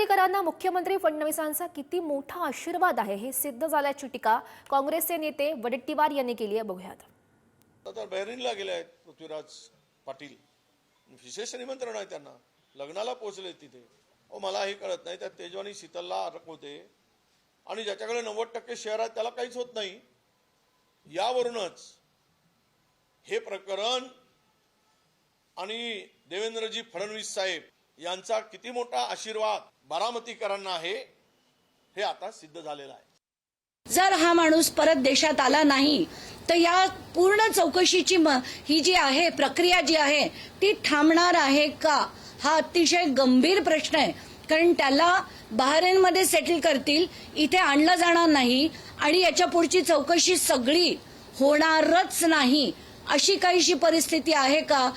बारामतीकरांना मुख्यमंत्री फडणवीसांचा किती मोठा आशीर्वाद आहे हे सिद्ध झाल्याची टीका काँग्रेसचे नेते वडेट्टीवार यांनी केली आहे बघूयात. आता बहरीनला गेले आहेत पृथ्वीराज पाटील. विशेष निमंत्रण आहे त्यांना. लग्नाला पोहोचले तिथे. अहो मला हे कळत नाही. त्या तेजवानी शीतलला अडकवते होते. आणि ज्याच्याकडे नव्वद टक्के शेअर आहेत त्याला काहीच होत नाही. यावरूनच हे प्रकरण आणि देवेंद्रजी फडणवीस साहेब यांचा किती मोठा आशीर्वाद बारामतीकरांना आहे हे आता सिद्ध झालेलं आहे. जर हा माणूस परत देशात आला नाही तर या पूर्ण चौकशीची ही जी आहे प्रक्रिया जी आहे ती थांबणार आहे का? हा अतिशय गंभीर प्रश्न आहे. कारण त्याला बहारेनमध्ये सेटल करतील इथे आणलं जाणार नाही आणि याच्या पुढची चौकशी सगळी होणारच नाही अशी काहीशी परिस्थिती आहे का?